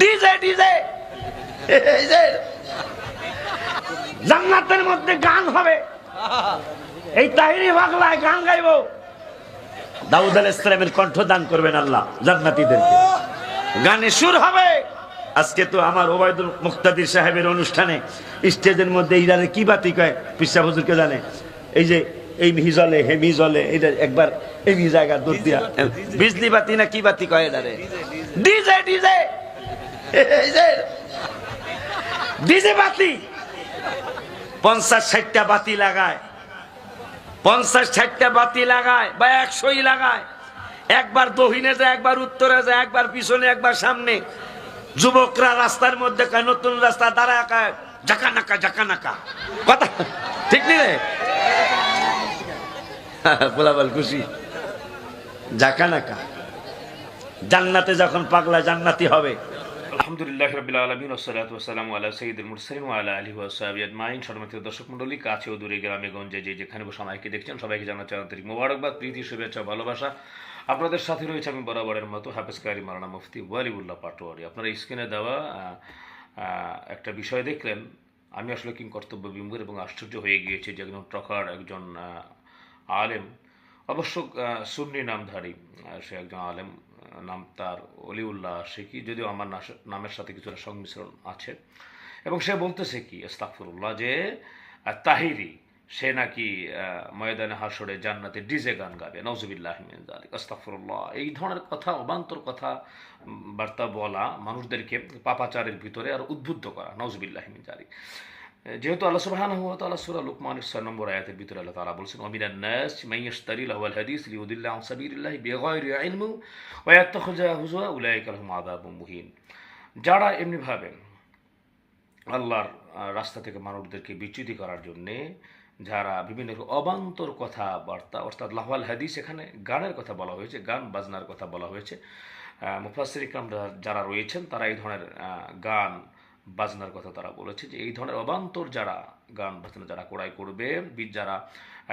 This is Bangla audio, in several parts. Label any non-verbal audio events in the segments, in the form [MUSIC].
DJ DJ. এই যে জান্নাতের মধ্যে গান হবে। এই তাহিরি বাংলায় গান গাইবো। দাউদ আল ইসলামের কণ্ঠ দান করবেন আল্লাহ জান্নাতীদেরকে। গানে সুর হবে। আজকে তো আমার ওবায়দুল মুক্তাদির সাহেবের অনুষ্ঠানে স্টেজের মধ্যে ইরানে কি বাতি কয়? পিসা হুজুরকে জানে। এই যে এই মিহি জলে হে মি জলে এটা একবার এই জায়গা দুধ দিয়া বিজলি বাতি না কি বাতি কয় এটারে? DJ DJ. ডিজে বাতি। পঞ্চাশ ষাটটা বাতি লাগায়। পঞ্চাশ ষাটটা বাতি লাগায় বা একশোই লাগায়। একবার দহিনে যায়, একবার উত্তরে যায়, একবার পিছনে, একবার সামনে। যুবকরা রাস্তার মধ্যে নতুন রাস্তা দাঁড়ায় জাকা নাকা জাকা নাকা কথা ঠিক নেই বলাবল [LAUGHS] খুশি? জাকা নাকা জান্নাতে যখন পাগলা জান্নাতি হবে আলহামদুলিল্লাহ রবিল আলমিন ওসালাত ওসালাম আল্লাহ সঈদুল মুরসালিম আল্লাহ আলী ওসাহাবি আজমাইন। সম্মানিত দর্শক মণ্ডলী, কাছে ও দূরে গ্রামে, গঞ্জে যে যেখানে বসে আমাকে দেখছেন, সবাইকে জানাচ্ছি আন্তরিক মোবারকবাদ, প্রীতি, শুভেচ্ছা, ভালোবাসা। আপনাদের সাথে রয়েছে আমি বরাবরের মতো হাফেজ কারি মারানা মুফতি ওয়ালিউল্লাহ পাটোয়ারি। আপনারা স্ক্রিনে দেওয়া একটা বিষয় দেখলেন, আমি আসলে কিং কর্তব্য বিমুর এবং আশ্চর্য হয়ে গিয়েছি যে একজন টকার একজন আলেম। অবশ্য সুন্নি নামধারী সে একজন আলেম। নাম তার অলিউল্লাহ কি যদিও আমার নামের সাথে কিছুটা সংমিশ্রণ আছে। এবং সে বলতেছে কি ইস্তাকফিরুল্লাহ যে তাহিরি, সে নাকি ময়দানে হাসরে জান্নাতে ডিজে গান গাবে। নজুবিল্লাহ আস্তাফরুল্লাহ এই ধরনের কথা, অবান্তর কথা বার্তা বলা মানুষদেরকে পাপাচারের ভিতরে আর উদ্বুদ্ধ করা। নজবিল্লাহ জালিক যেহেতু আল্লাহ সুবহানাহু ওয়া তাআলা সূরা লুকমানের 6 নম্বর আয়াতের ভিতরে আল্লাহ তাআলা বলছেন ওয়া নাস ইয়াশতারি লাহুল হাদিস লিউদিল্লা আন সাবিলিল্লাহ বিগাইরি ইলম ওয়া ইয়াত্তাখিযা হুজুয়া উলাইকা লাহুম আযাবুম মুহিন. যারা এমনি ভাবেন আল্লাহর রাস্তা থেকে মানুষদেরকে বিচ্যুতি করার জন্যে যারা বিভিন্ন অবান্তর কথাবার্তা, অর্থাৎ লাহওয়াল হাদিস এখানে গানের কথা বলা হয়েছে, গান বাজনার কথা বলা হয়েছে মুফাসির ইকরাম যারা রয়েছেন তারা এই ধরনের গান বাজনার কথা তারা বলেছে যে এই ধরনের অবান্তর যারা গান বাজনা যারা কোড়াই করবে যারা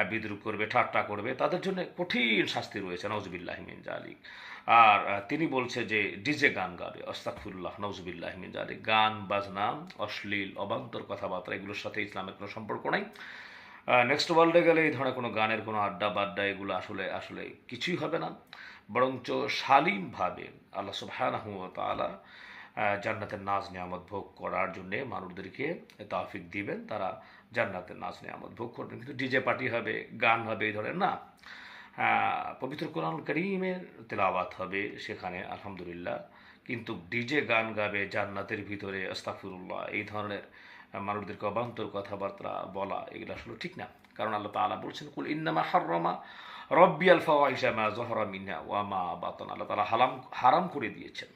বিদ্রুপ করবে ঠাট্টা করবে তাদের জন্য কঠিন শাস্তি রয়েছে নজবিল্লাহমিন জালিক আর তিনি বলছে যে ডিজে গান গাবে অস্তাকফুল্লাহ নজবিল্লাহমিন জালিক গান বাজনা অশ্লীল অবান্তর কথাবার্তা এগুলোর সাথে ইসলামের কোনো সম্পর্ক নাই। নেক্সট ওয়ার্ল্ডে গেলে এই ধরনের কোনো গানের কোনো আড্ডা বাড্ডা এগুলো আসলে আসলে কিছুই হবে না। বরঞ্চ শালীনভাবে আল্লাহ তাআলা আহ, জান্নাতের নাজ নিয়ামত ভোগ করার জন্যে মানুষদেরকে তাফিক দিবেন। তারা জান্নাতের নাজ নিয়ামত ভোগ করবেন। কিন্তু ডিজে পার্টি হবে, গান হবে, এই ধরনের না। পবিত্র কোরআন করিমের তেলাওয়াত হবে সেখানে, আলহামদুলিল্লাহ। কিন্তু ডিজে গান গাবে জান্নাতের ভিতরে আস্তাফিরুল্লাহ এই ধরনের মানুষদেরকে অবান্তর কথাবার্তা বলা, এগুলো আসলে ঠিক না। কারণ আল্লাহ তাআলা বলছেন, কুল ইন্নামা হাররামা রব্বি আল ফাওয়াহিশা মা যহরা মিনহা ওয়া মা বাতান। আল্লাহ তাআলা হারাম হারাম করে দিয়েছেন।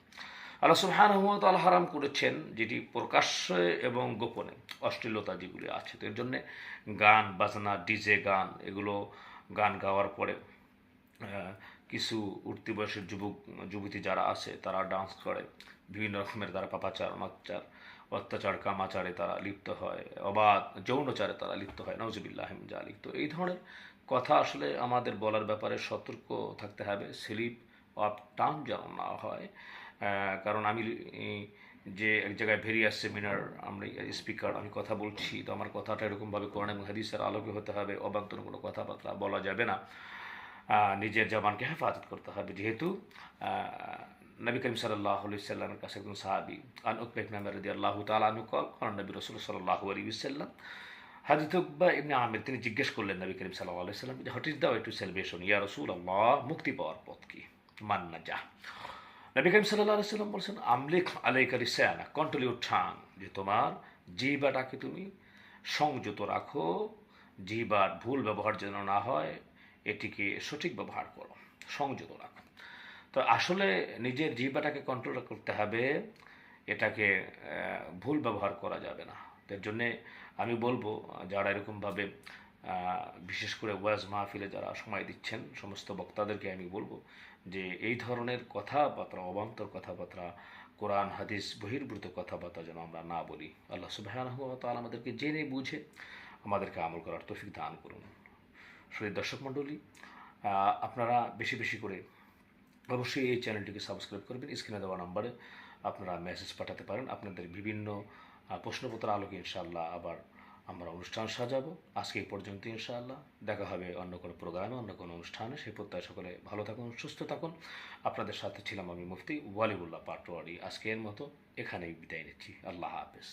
আল্লাহ সুবহানাহু ওয়া তাআলা হারাম করেছেন যেটি প্রকাশ্যে এবং গোপনে, অশ্লীলতা যেগুলি আছে, তো এর জন্য গান, বাজনা, ডিজে গান, এগুলো গান গাওয়ার পরে কিছু উঠতি বয়সের যুবক, যুবতী যারা আছে, তারা ডান্স করে। বিভিন্ন রকমের তারা পাপাচার, অনাচার, অত্যাচার, কামাচারে তারা লিপ্ত হয়, অবাধ যৌনচারে তারা লিপ্ত হয় নজবিল্লাহ জালিক তো এই ধরনের কথা আসলে আমাদের বলার ব্যাপারে সতর্ক থাকতে হবে, স্লিপ অফ টান যেন না হয়। কারণ আমি যে এক জায়গায় ভেরিয়াস সেমিনার আমরা স্পিকার, আমি কথা বলছি, তো আমার কথাটা এরকমভাবে কোরআন এবং হাদিসের আলোকে হতে হবে অবান্তর কোনো কথাবার্তা বলা যাবে না। নিজের জবানকে হেফাজত করতে হবে, যেহেতু নবী করিম সাল্লাহ সাল্লামের কাছে একজন সাহাবি। আন উকবে রদি আল্লাহ তালু কল করেন নবী রসুল সাল্লাহ আলী সাল্লাম। হাদিত উকবা ইবনে আমির, তিনি জিজ্ঞেস করলেন নবী করিম সাল্লাহ আলি সাল্লাম what is the way to celebration ইয়া রসুল আল্লাহ মুক্তি পাওয়ার পথ কি? মান্না যা নবী করিম সাল্লাহ সাল্লাম বলছেন, আমলিক আলাইকারি সেয়ানা কন্ট্রোল ইউর ঠাং যে তোমার জিবাটাকে তুমি, সংযত রাখো জিবার ভুল ব্যবহার যেন না হয়, এটিকে সঠিক ব্যবহার করো, সংযত রাখো। তো আসলে নিজের জিবাটাকে কন্ট্রোল করতে হবে, এটাকে ভুল ব্যবহার করা যাবে না। এর জন্যে আমি বলব, যারা এরকমভাবে বিশেষ করে ওয়াজ মাহফিলে যারা সময় দিচ্ছেন, সমস্ত বক্তাদেরকে আমি বলব যে এই ধরনের কথাবার্তা, অবান্তর কথাবার্তা, কোরআন, হাদিস, বহির্ভূত কথাবার্তা যেন আমরা না বলি। আল্লাহ সুবাহ আমাদেরকে জেনে বুঝে আমাদেরকে আমল করার তৌফিক দান করুন। শরীর দর্শক মণ্ডলী আপনারা বেশি বেশি করে অবশ্যই এই চ্যানেলটিকে সাবস্ক্রাইব করবেন। স্ক্রিনে দেওয়া নাম্বারে আপনারা মেসেজ পাঠাতে পারেন। আপনাদের বিভিন্ন প্রশ্নপত্র আলোকে ইনশাল্লাহ আবার আমরা অনুষ্ঠান সাজাবো। আজকে এই পর্যন্ত ইনশাআল্লাহ। দেখা হবে অন্য কোনো প্রোগ্রামে, অন্য কোনো অনুষ্ঠানে। সেই প্রত্যয় সকলে ভালো থাকুন, সুস্থ থাকুন। আপনাদের সাথে ছিলাম আমি মুফতি ওয়ালিবুল্লাহ পাটোয়ারি। আজকের মতো এখানেই বিদায় নিচ্ছি। আল্লাহ হাফেজ।